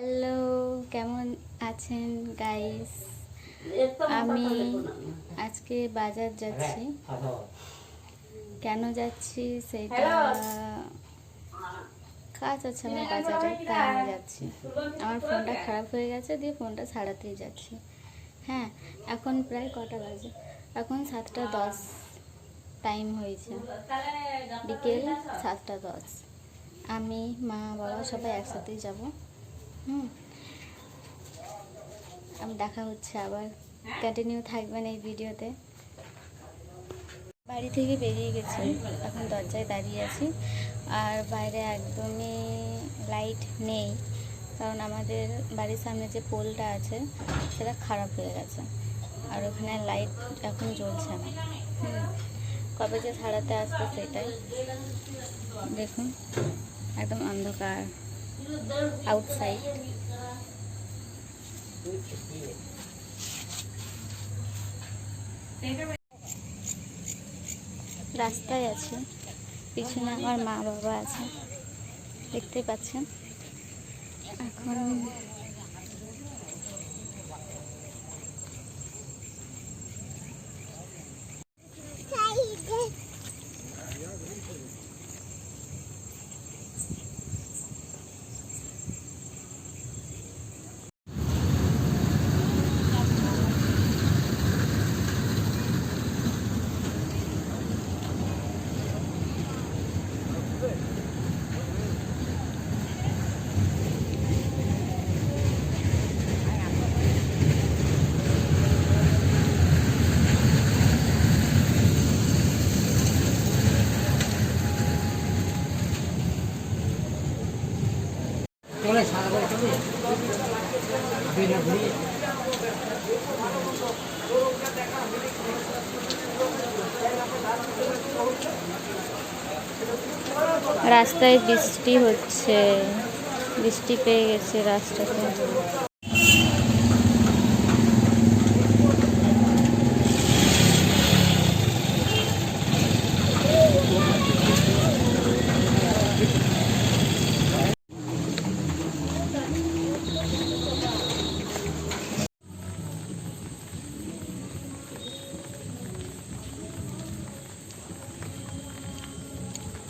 Hello কেমন আছেন guys আমি আজকে বাজার যাচ্ছি। কেন যাচ্ছি সেটা কাজ আছে আমার বাজারে তাই আমি যাচ্ছি। আমার ফোনটা খারাপ হয়ে গেছে দিয়ে ফোনটা ছাড়াতেই যাচ্ছি। হ্যাঁ এখন প্রায় কটা বাজে। এখন সাতটা দশ টাইম হয়েছে। বিকেল সাতটা দশ। আমি মা বাবা সবাই একসাথেই যাব। হুম। আমি দেখা হচ্ছে আবার। কন্টিনিউ থাকবেন এই ভিডিওতে। বাড়ি থেকে বেরিয়ে গেছি। এখন দরজায় দাঁড়িয়ে আছি। আর বাইরে একদমই লাইট নেই। কারণ আমাদের বাড়ির সামনে যে পোলটা আছে, সেটা খারাপ হয়ে গেছে। আর ওখানে লাইট এখন জ্বলছে না। কবে যে ছাড়াতে আসবে সেটাই। দেখুন, একদম অন্ধকার। আউটসাইড রাস্তায় আছে। পিছনে আমার মা বাবা আছে। দেখতে পাচ্ছেন। এখন চলে সারা করে চলে ঘুরিয়ে রাস্তায় বৃষ্টি হচ্ছে। বৃষ্টি পেয়ে গেছে রাস্তাতে।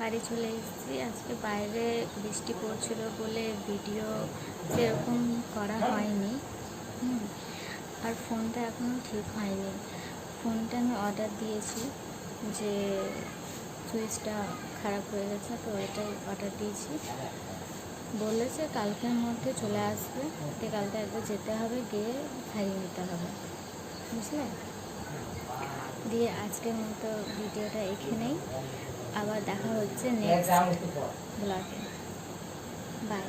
বাড়ি চলে এসেছি। আজকে বাইরে বৃষ্টি পড়ছিল বলে ভিডিও সেরকম করা হয়নি। আর ফোনটা এখনও ঠিক হয়নি। ফোনটা আমি অর্ডার দিয়েছি যে সুইচটা খারাপ হয়ে গেছে, তো এটাই অর্ডার দিয়েছি। বলেছে কালকের মধ্যে চলে আসবে। কালকে একবার যেতে হবে, গিয়ে খাইয়ে নিতে হবে। বুঝলে? দিয়ে আজকের মতো ভিডিওটা এখানেই। আবার দেখা হচ্ছে নেক্সট ব্লগে বাই